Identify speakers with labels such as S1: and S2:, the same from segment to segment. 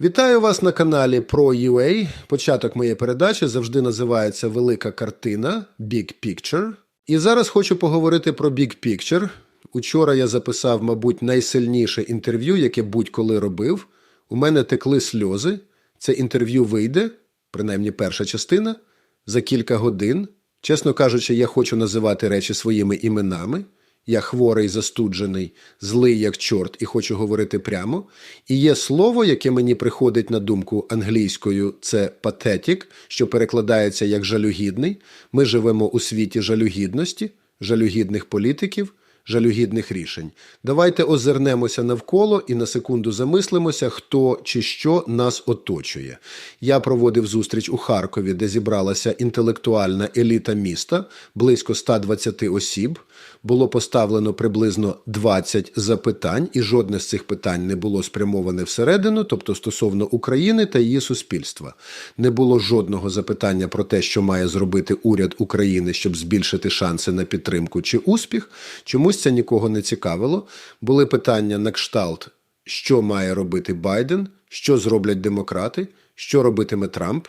S1: Вітаю вас на каналі ProUA. Початок моєї передачі завжди називається Велика картина Big Picture. І зараз хочу поговорити про Big Picture. Учора я записав, мабуть, найсильніше інтерв'ю, яке будь-коли робив. У мене текли сльози. Це інтерв'ю вийде, принаймні перша частина, за кілька годин. Чесно кажучи, я хочу називати речі своїми іменами. Я хворий, застуджений, злий як чорт, і хочу говорити прямо. І є слово, яке мені приходить на думку англійською, це патетік, що перекладається як жалюгідний. Ми живемо у світі жалюгідності, жалюгідних політиків, жалюгідних рішень. Давайте озирнемося навколо і на секунду замислимося, хто чи що нас оточує. Я проводив зустріч у Харкові, де зібралася інтелектуальна еліта міста, близько 120 осіб. Було поставлено приблизно 20 запитань, і жодне з цих питань не було спрямоване всередину, тобто стосовно України та її суспільства. Не було жодного запитання про те, що має зробити уряд України, щоб збільшити шанси на підтримку чи успіх. Чомусь це нікого не цікавило. Були питання на кшталт, що має робити Байден, що зроблять демократи, що робитиме Трамп.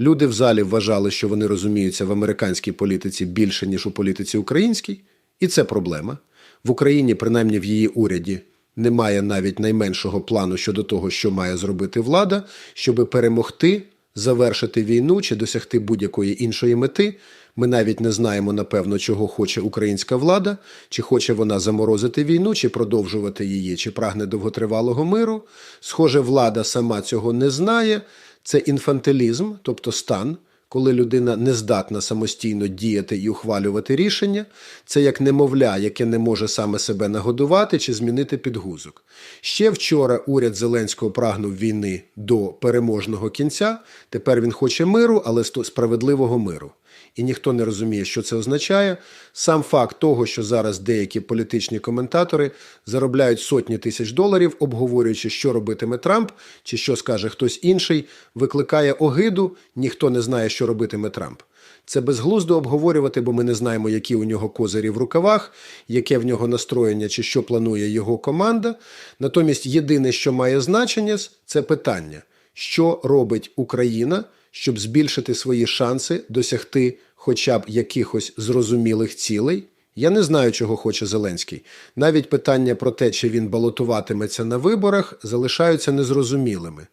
S1: Люди в залі вважали, що вони розуміються в американській політиці більше, ніж у політиці українській. І це проблема. В Україні, принаймні в її уряді, немає навіть найменшого плану щодо того, що має зробити влада, щоб перемогти, завершити війну чи досягти будь-якої іншої мети. Ми навіть не знаємо, напевно, чого хоче українська влада, чи хоче вона заморозити війну, чи продовжувати її, чи прагне довготривалого миру. Схоже, влада сама цього не знає. Це інфантилізм, тобто стан коли людина не здатна самостійно діяти і ухвалювати рішення, це як немовля, яке не може саме себе нагодувати чи змінити підгузок. Ще вчора уряд Зеленського прагнув війни до переможного кінця. Тепер він хоче миру, але справедливого миру. І ніхто не розуміє, що це означає. Сам факт того, що зараз деякі політичні коментатори заробляють сотні тисяч доларів, обговорюючи, що робитиме Трамп чи що скаже хтось інший, викликає огиду, ніхто не знає, що робитиме Трамп. Це безглуздо обговорювати, бо ми не знаємо, які у нього козирі в рукавах, яке в нього настроєння чи що планує його команда. Натомість, єдине, що має значення, це питання, що робить Україна щоб збільшити свої шанси досягти хоча б якихось зрозумілих цілей. Я не знаю, чого хоче Зеленський. Навіть питання про те, чи він балотуватиметься на виборах, залишаються незрозумілими.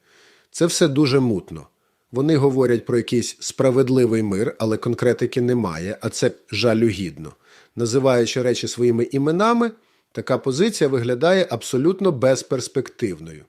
S1: Це все дуже мутно. Вони говорять про якийсь справедливий мир, але конкретики немає, а це жалюгідно. Називаючи речі своїми іменами, така позиція виглядає абсолютно безперспективною.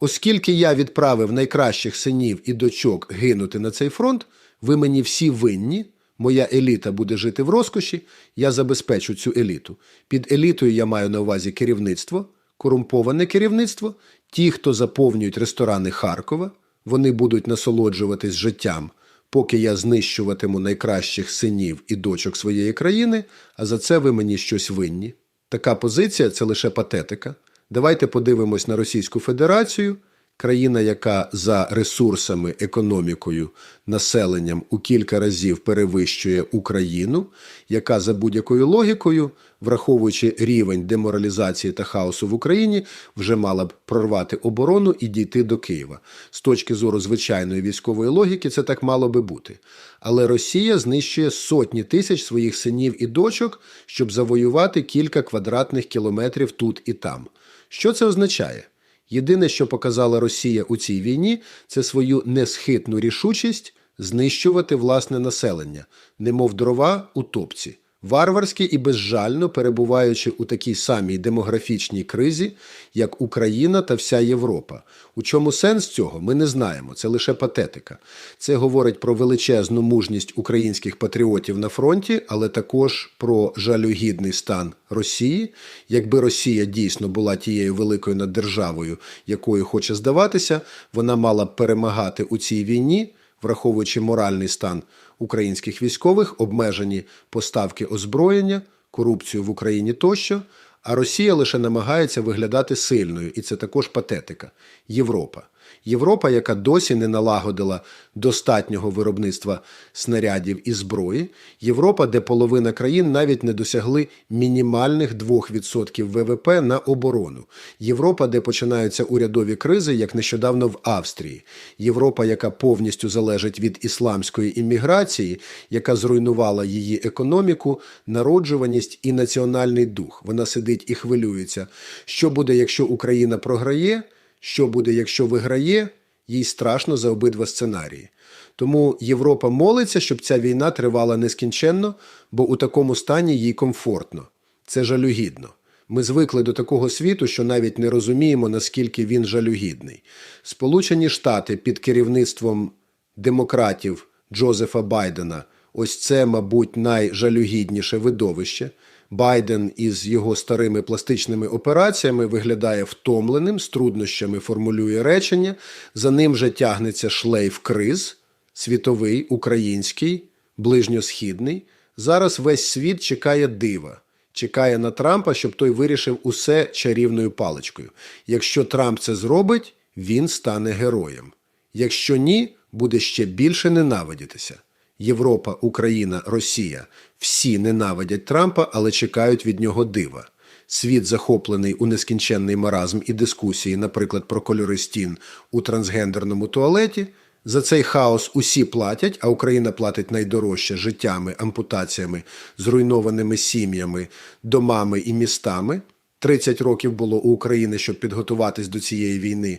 S1: Оскільки я відправив найкращих синів і дочок гинути на цей фронт, ви мені всі винні. Моя еліта буде жити в розкоші, я забезпечу цю еліту. Під елітою я маю на увазі керівництво, корумповане керівництво, ті, хто заповнюють ресторани Харкова, вони будуть насолоджуватись життям, поки я знищуватиму найкращих синів і дочок своєї країни, а за це ви мені щось винні. Така позиція це лише патетика. Давайте подивимось на Російську Федерацію, країна, яка за ресурсами, економікою, населенням у кілька разів перевищує Україну, яка за будь-якою логікою, враховуючи рівень деморалізації та хаосу в Україні, вже мала б прорвати оборону і дійти до Києва. З точки зору звичайної військової логіки, це так мало би бути. Але Росія знищує сотні тисяч своїх синів і дочок, щоб завоювати кілька квадратних кілометрів тут і там. Що це означає? Єдине, що показала Росія у цій війні, це свою несхитну рішучість знищувати власне населення, немов дрова у топці варварськи і безжально перебуваючи у такій самій демографічній кризі, як Україна та вся Європа. У чому сенс цього, ми не знаємо. Це лише патетика. Це говорить про величезну мужність українських патріотів на фронті, але також про жалюгідний стан Росії. Якби Росія дійсно була тією великою наддержавою, якою хоче здаватися, вона мала б перемагати у цій війні, враховуючи моральний стан українських військових, обмежені поставки озброєння, корупцію в Україні тощо. А Росія лише намагається виглядати сильною, і це також патетика. Європа. Європа, яка досі не налагодила достатнього виробництва снарядів і зброї, Європа, де половина країн навіть не досягли мінімальних 2% ВВП на оборону, Європа, де починаються урядові кризи, як нещодавно в Австрії, Європа, яка повністю залежить від ісламської імміграції, яка зруйнувала її економіку, народжуваність і національний дух. Вона сидить і хвилюється. Що буде, якщо Україна програє? Що буде, якщо виграє? Їй страшно за обидва сценарії. Тому Європа молиться, щоб ця війна тривала нескінченно, бо у такому стані їй комфортно. Це жалюгідно. Ми звикли до такого світу, що навіть не розуміємо, наскільки він жалюгідний. Сполучені Штати під керівництвом демократів Джозефа Байдена. Ось це, мабуть, найжалюгідніше видовище. Байден із його старими пластичними операціями виглядає втомленим, з труднощами формулює речення. За ним же тягнеться шлейф криз світовий, український, ближньосхідний. Зараз весь світ чекає дива. Чекає на Трампа, щоб той вирішив усе чарівною паличкою. Якщо Трамп це зробить, він стане героєм. Якщо ні, буде ще більше ненавидітися. Європа, Україна, Росія всі ненавидять Трампа, але чекають від нього дива. Світ захоплений у нескінченний маразм і дискусії, наприклад, про кольори стін у трансгендерному туалеті. За цей хаос усі платять, а Україна платить найдорожче життями, ампутаціями, зруйнованими сім'ями, домами і містами. 30 років було у України, щоб підготуватись до цієї війни.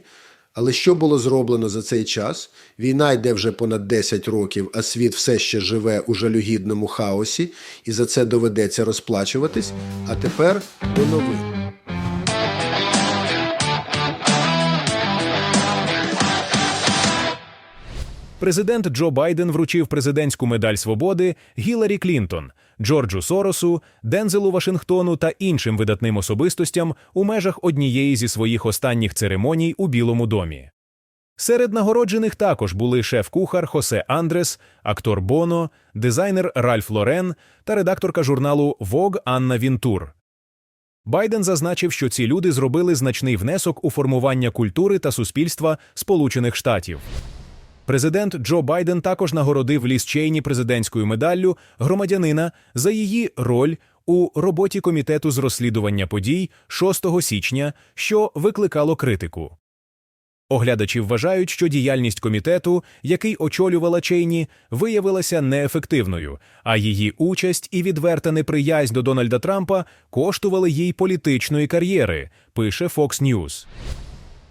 S1: Але що було зроблено за цей час? Війна йде вже понад 10 років, а світ все ще живе у жалюгідному хаосі, і за це доведеться розплачуватись. А тепер до новин.
S2: Президент Джо Байден вручив президентську медаль свободи Гіларі Клінтон, Джорджу Соросу, Дензелу Вашингтону та іншим видатним особистостям у межах однієї зі своїх останніх церемоній у Білому домі. Серед нагороджених також були шеф-кухар Хосе Андрес, актор Боно, дизайнер Ральф Лорен та редакторка журналу Vogue Анна Вінтур. Байден зазначив, що ці люди зробили значний внесок у формування культури та суспільства Сполучених Штатів. Президент Джо Байден також нагородив Ліс Чейні президентською медаллю громадянина за її роль у роботі комітету з розслідування подій 6 січня, що викликало критику. Оглядачі вважають, що діяльність комітету, який очолювала Чейні, виявилася неефективною, а її участь і відверта неприязнь до Дональда Трампа коштували їй політичної кар'єри, пише Fox News.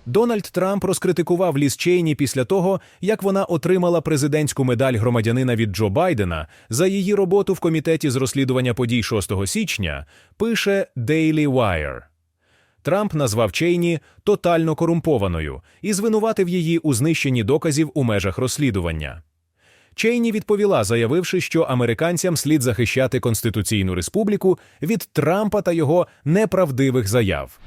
S2: Дональд Трамп розкритикував Ліс Чейні після того, як вона отримала президентську медаль громадянина від Джо Байдена за її роботу в комітеті з розслідування подій 6 січня, пише Daily Wire. Трамп назвав Чейні тотально корумпованою і звинуватив її у знищенні доказів у межах розслідування. Чейні відповіла, заявивши, що американцям слід захищати Конституційну республіку від Трампа та його неправдивих заяв.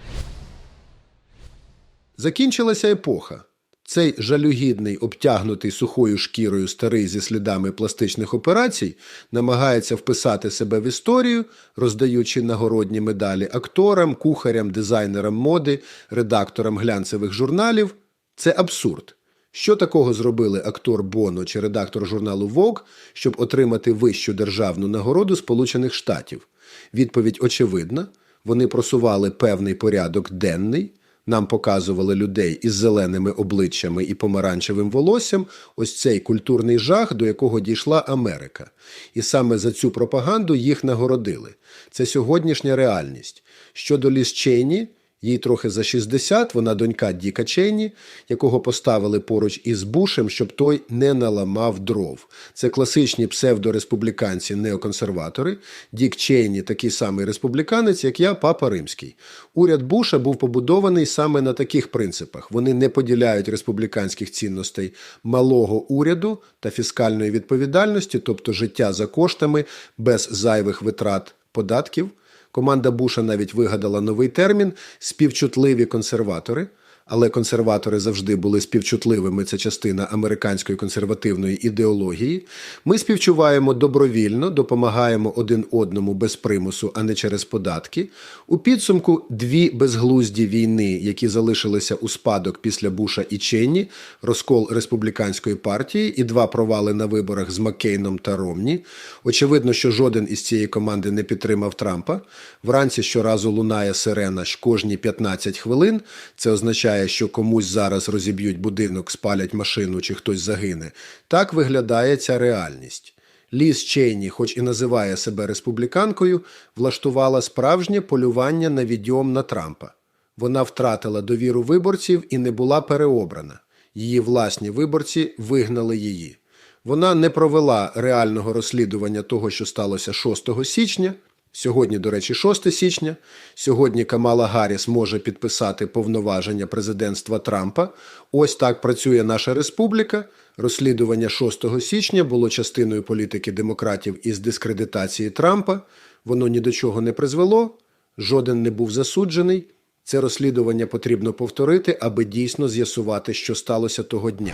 S1: Закінчилася епоха. Цей жалюгідний, обтягнутий сухою шкірою старий зі слідами пластичних операцій намагається вписати себе в історію, роздаючи нагородні медалі акторам, кухарям, дизайнерам моди, редакторам глянцевих журналів. Це абсурд. Що такого зробили актор Боно чи редактор журналу Vogue, щоб отримати вищу державну нагороду Сполучених Штатів? Відповідь очевидна. Вони просували певний порядок денний. Нам показували людей із зеленими обличчями і помаранчевим волоссям ось цей культурний жах, до якого дійшла Америка. І саме за цю пропаганду їх нагородили. Це сьогоднішня реальність. Щодо Ліс Чейні, їй трохи за 60, вона донька Діка Чейні, якого поставили поруч із Бушем, щоб той не наламав дров. Це класичні псевдореспубліканці неоконсерватори. Дік Чейні такий самий республіканець, як я, папа римський. Уряд Буша був побудований саме на таких принципах. Вони не поділяють республіканських цінностей малого уряду та фіскальної відповідальності, тобто життя за коштами без зайвих витрат податків. Команда Буша навіть вигадала новий термін співчутливі консерватори. Але консерватори завжди були співчутливими. Це частина американської консервативної ідеології. Ми співчуваємо добровільно, допомагаємо один одному без примусу, а не через податки. У підсумку дві безглузді війни, які залишилися у спадок після Буша і Ченні, розкол республіканської партії і два провали на виборах з Маккейном та Ромні. Очевидно, що жоден із цієї команди не підтримав Трампа. Вранці щоразу лунає сирена ж кожні 15 хвилин. Це означає, що комусь зараз розіб'ють будинок, спалять машину чи хтось загине. Так виглядає ця реальність. Ліз Чейні, хоч і називає себе республіканкою, влаштувала справжнє полювання на відьом на Трампа. Вона втратила довіру виборців і не була переобрана. Її власні виборці вигнали її. Вона не провела реального розслідування того, що сталося 6 січня. Сьогодні, до речі, 6 січня. Сьогодні Камала Гарріс може підписати повноваження президентства Трампа. Ось так працює наша республіка. Розслідування 6 січня було частиною політики демократів із дискредитації Трампа. Воно ні до чого не призвело, жоден не був засуджений. Це розслідування потрібно повторити, аби дійсно з'ясувати, що сталося того дня.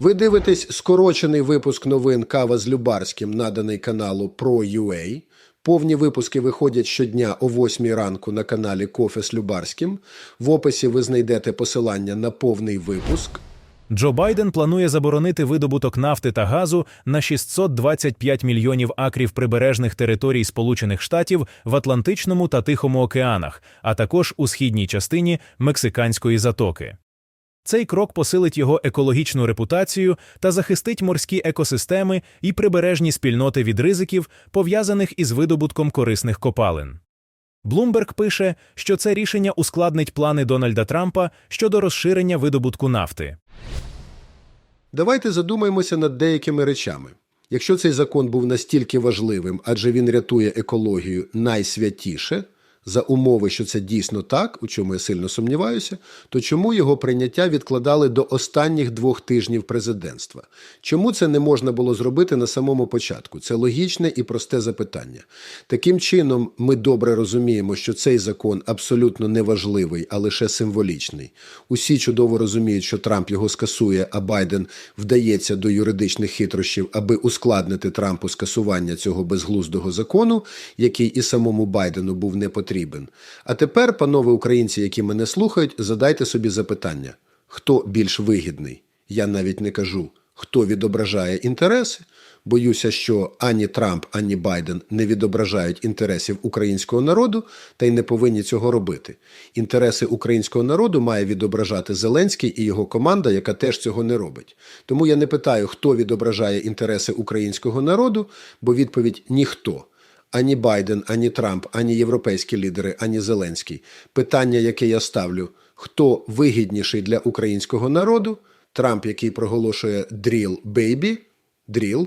S1: Ви дивитесь скорочений випуск новин Кава з Любарським, наданий каналу Pro.ua. Повні випуски виходять щодня о 8 ранку на каналі Кофе з Любарським. В описі ви знайдете посилання на повний випуск.
S2: Джо Байден планує заборонити видобуток нафти та газу на 625 мільйонів акрів прибережних територій Сполучених Штатів в Атлантичному та Тихому океанах, а також у східній частині Мексиканської затоки. Цей крок посилить його екологічну репутацію та захистить морські екосистеми і прибережні спільноти від ризиків, пов'язаних із видобутком корисних копалин. Блумберг пише, що це рішення ускладнить плани Дональда Трампа щодо розширення видобутку нафти.
S1: Давайте задумаємося над деякими речами. Якщо цей закон був настільки важливим, адже він рятує екологію найсвятіше, за умови, що це дійсно так, у чому я сильно сумніваюся, то чому його прийняття відкладали до останніх двох тижнів президентства? Чому це не можна було зробити на самому початку? Це логічне і просте запитання. Таким чином, ми добре розуміємо, що цей закон абсолютно неважливий, а лише символічний. Усі чудово розуміють, що Трамп його скасує, а Байден вдається до юридичних хитрощів, аби ускладнити Трампу скасування цього безглуздого закону, який і самому Байдену був не потрібен. А тепер, панове українці, які мене слухають, задайте собі запитання: хто більш вигідний? Я навіть не кажу, хто відображає інтереси. Боюся, що ані Трамп, ані Байден не відображають інтересів українського народу та й не повинні цього робити. Інтереси українського народу має відображати Зеленський і його команда, яка теж цього не робить. Тому я не питаю, хто відображає інтереси українського народу, бо відповідь ніхто. Ані Байден, ані Трамп, ані європейські лідери, ані Зеленський. Питання, яке я ставлю: хто вигідніший для українського народу? Трамп, який проголошує «drill baby», «drill»,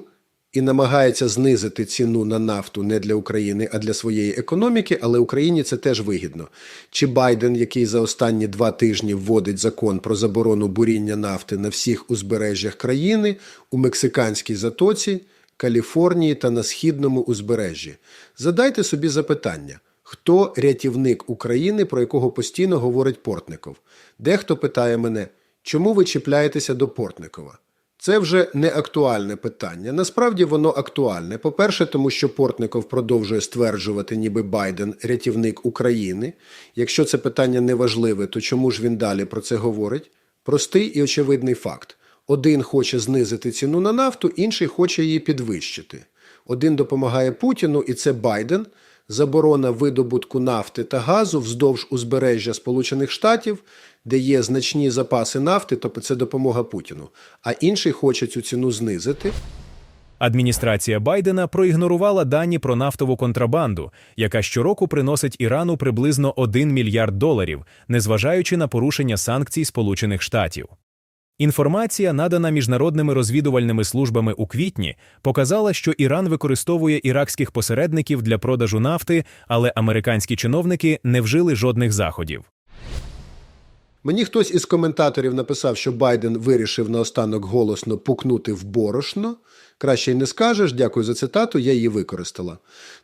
S1: і намагається знизити ціну на нафту не для України, а для своєї економіки, але Україні це теж вигідно. Чи Байден, який за останні два тижні вводить закон про заборону буріння нафти на всіх узбережжях країни у мексиканській затоці, Каліфорнії та на східному узбережжі? Задайте собі запитання. Хто рятівник України, про якого постійно говорить Портников? Дехто питає мене, чому ви чіпляєтеся до Портникова? Це вже не актуальне питання. Насправді воно актуальне. По-перше, тому що Портников продовжує стверджувати, ніби Байден рятівник України. Якщо це питання не важливе, то чому ж він далі про це говорить? Простий і очевидний факт: один хоче знизити ціну на нафту, інший хоче її підвищити. Один допомагає Путіну, і це Байден. Заборона видобутку нафти та газу вздовж узбережжя Сполучених Штатів, де є значні запаси нафти, тобто це допомога Путіну. А інший хоче цю ціну знизити.
S2: Адміністрація Байдена проігнорувала дані про нафтову контрабанду, яка щороку приносить Ірану приблизно 1 мільярд доларів, незважаючи на порушення санкцій Сполучених Штатів. Інформація, надана міжнародними розвідувальними службами у квітні, показала, що Іран використовує іракських посередників для продажу нафти, але американські чиновники не вжили жодних заходів.
S1: Мені хтось із коментаторів написав, що Байден вирішив наостанок голосно пукнути в борошно. Краще й не скажеш, дякую за цитату, я її використала.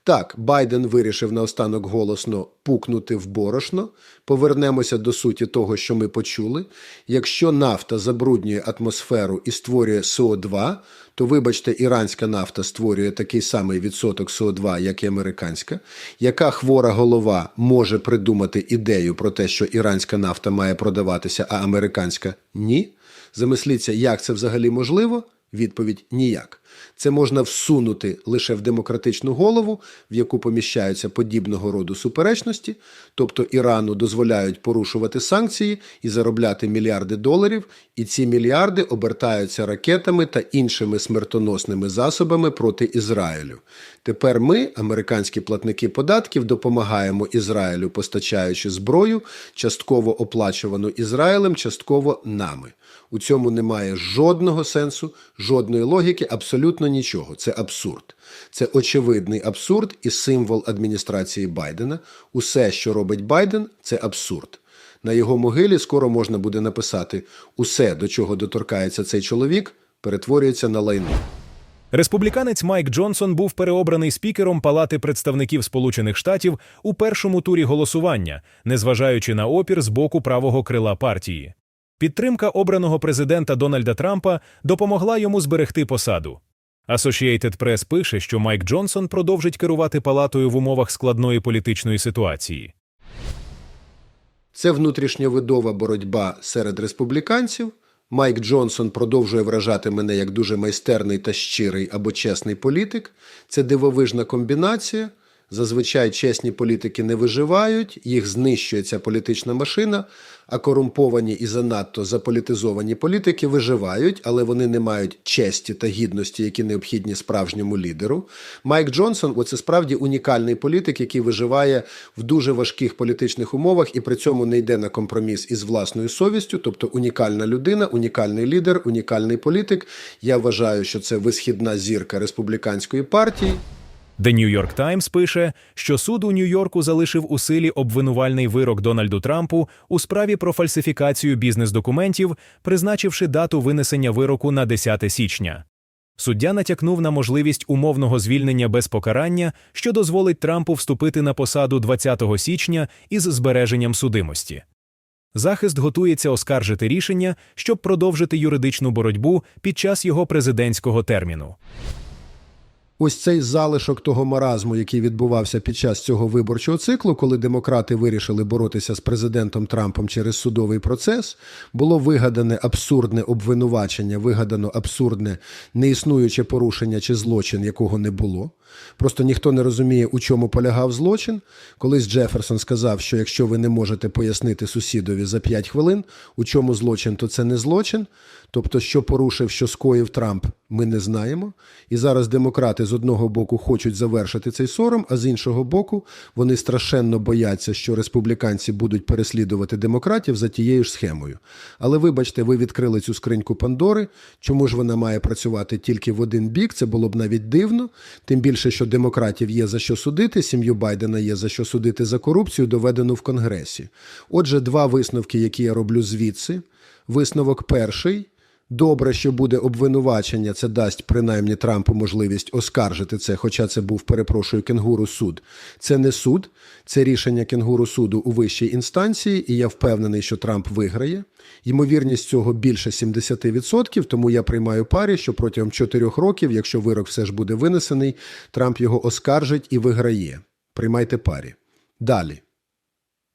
S1: Так, Байден вирішив наостанок голосно пукнути в борошно. Повернемося до суті того, що ми почули. Якщо нафта забруднює атмосферу і створює СО2, то, вибачте, іранська нафта створює такий самий відсоток СО2, як і американська. Яка хвора голова може придумати ідею про те, що іранська нафта має продаватися, а американська ні? Замисліться, як це взагалі можливо? Відповідь ніяк. Це можна всунути лише в демократичну голову, в яку поміщаються подібного роду суперечності, тобто Ірану дозволяють порушувати санкції і заробляти мільярди доларів, і ці мільярди обертаються ракетами та іншими смертоносними засобами проти Ізраїлю. Тепер ми, американські платники податків, допомагаємо Ізраїлю, постачаючи зброю, частково оплачувану Ізраїлем, частково нами. У цьому немає жодного сенсу, жодної логіки, абсолютно нічого. Це абсурд. Це очевидний абсурд і символ адміністрації Байдена. Усе, що робить Байден, це абсурд. На його могилі скоро можна буде написати: усе, до чого доторкається цей чоловік, перетворюється на лайно.
S2: Республіканець Майк Джонсон був переобраний спікером Палати представників Сполучених Штатів у першому турі голосування, незважаючи на опір з боку правого крила партії. Підтримка обраного президента Дональда Трампа допомогла йому зберегти посаду. Associated Press пише, що Майк Джонсон продовжить керувати палатою в умовах складної політичної ситуації.
S1: Це внутрішньовидова боротьба серед республіканців. Майк Джонсон продовжує вражати мене як дуже майстерний та щирий або чесний політик. Це дивовижна комбінація. Зазвичай чесні політики не виживають, їх знищує ця політична машина, а корумповані і занадто заполітизовані політики виживають, але вони не мають честі та гідності, які необхідні справжньому лідеру. Майк Джонсон оце справді унікальний політик, який виживає в дуже важких політичних умовах і при цьому не йде на компроміс із власною совістю, тобто унікальна людина, унікальний лідер, унікальний політик. Я вважаю, що це висхідна зірка республіканської партії.
S2: The New York Times пише, що суд у Нью-Йорку залишив у силі обвинувальний вирок Дональду Трампу у справі про фальсифікацію бізнес-документів, призначивши дату винесення вироку на 10 січня. Суддя натякнув на можливість умовного звільнення без покарання, що дозволить Трампу вступити на посаду 20 січня із збереженням судимості. Захист готується оскаржити рішення, щоб продовжити юридичну боротьбу під час його президентського терміну.
S1: Ось цей залишок того маразму, який відбувався під час цього виборчого циклу, коли демократи вирішили боротися з президентом Трампом через судовий процес, було вигадане абсурдне обвинувачення, вигадано абсурдне неіснуюче порушення чи злочин, якого не було. Просто ніхто не розуміє, у чому полягав злочин. Колись Джеферсон сказав, що якщо ви не можете пояснити сусідові за 5 хвилин, у чому злочин, то це не злочин. Тобто, що порушив, що скоїв Трамп, ми не знаємо. І зараз демократи з одного боку хочуть завершити цей сором, а з іншого боку, вони страшенно бояться, що республіканці будуть переслідувати демократів за тією ж схемою. Але вибачте, ви відкрили цю скриньку Пандори. Чому ж вона має працювати тільки в один бік? Це було б навіть дивно. Тим більше, що демократів є за що судити, сім'ю Байдена є за що судити за корупцію, доведену в Конгресі. Отже, два висновки, які я роблю звідси. Висновок перший. Добре, що буде обвинувачення, це дасть принаймні Трампу можливість оскаржити це, хоча це був, перепрошую, кенгуру суд. Це не суд, це рішення кенгуру суду у вищій інстанції, і я впевнений, що Трамп виграє. Ймовірність цього більше 70%, тому я приймаю парі, що протягом 4 років, якщо вирок все ж буде винесений, Трамп його оскаржить і виграє. Приймайте парі. Далі.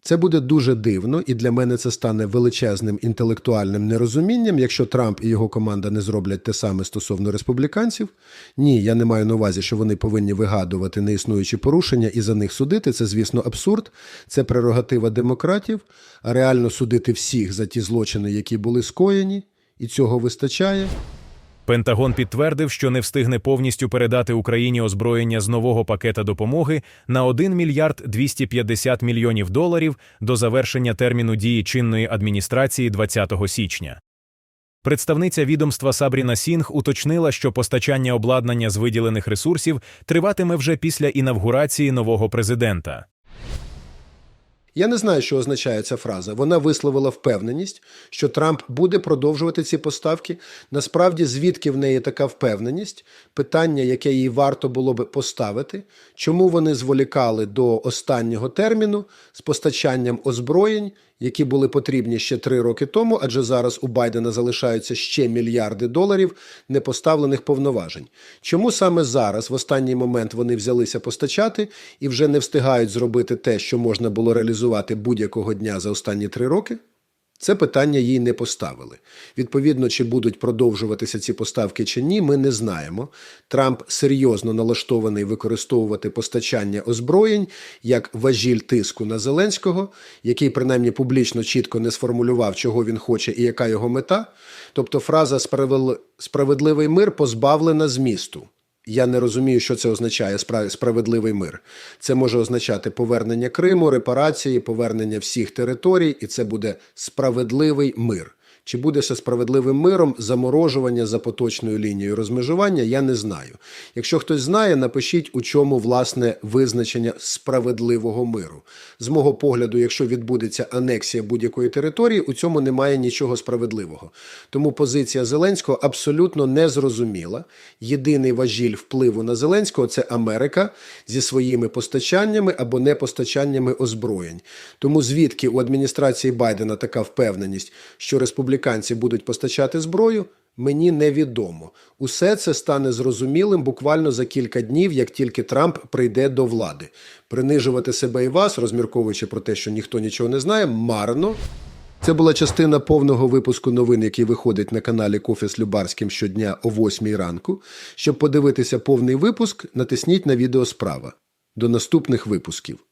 S1: Це буде дуже дивно, і для мене це стане величезним інтелектуальним нерозумінням, якщо Трамп і його команда не зроблять те саме стосовно республіканців. Ні, я не маю на увазі, що вони повинні вигадувати неіснуючі порушення і за них судити. Це, звісно, абсурд. Це прерогатива демократів, а реально судити всіх за ті злочини, які були скоєні, і цього вистачає.
S2: Пентагон підтвердив, що не встигне повністю передати Україні озброєння з нового пакета допомоги на 1 мільярд 250 мільйонів доларів до завершення терміну дії чинної адміністрації 20 січня. Представниця відомства Сабріна Сінг уточнила, що постачання обладнання з виділених ресурсів триватиме вже після інавгурації нового президента.
S1: Я не знаю, що означає ця фраза. Вона висловила впевненість, що Трамп буде продовжувати ці поставки. Насправді, звідки в неї така впевненість? Питання, яке їй варто було би поставити, чому вони зволікали до останнього терміну з постачанням озброєнь, які були потрібні ще три роки тому, адже зараз у Байдена залишаються ще мільярди доларів непоставлених повноважень. Чому саме зараз, в останній момент, вони взялися постачати і вже не встигають зробити те, що можна було реалізувати будь-якого дня за останні три роки? Це питання їй не поставили. Відповідно, чи будуть продовжуватися ці поставки чи ні, ми не знаємо. Трамп серйозно налаштований використовувати постачання озброєнь як важіль тиску на Зеленського, який принаймні публічно чітко не сформулював, чого він хоче і яка його мета. Тобто фраза справедливий мир позбавлена змісту. Я не розумію, що це означає спра- справедливий мир. Це може означати повернення Криму, репарації, повернення всіх територій, і це буде справедливий мир. Чи буде це справедливим миром заморожування за поточною лінією розмежування, я не знаю. Якщо хтось знає, напишіть, у чому власне визначення справедливого миру. З мого погляду, якщо відбудеться анексія будь-якої території, у цьому немає нічого справедливого. Тому позиція Зеленського абсолютно незрозуміла. Єдиний важіль впливу на Зеленського це Америка зі своїми постачаннями або непостачаннями озброєнь. Тому звідки у адміністрації Байдена така впевненість, що республіканці будуть постачати зброю, мені невідомо. Усе це стане зрозумілим буквально за кілька днів, як тільки Трамп прийде до влади. Принижувати себе і вас, розмірковуючи про те, що ніхто нічого не знає, марно. Це була частина повного випуску новин, який виходить на каналі Кофе з Любарським щодня о 8 ранку. Щоб подивитися повний випуск, натисніть на відео справа. До наступних випусків.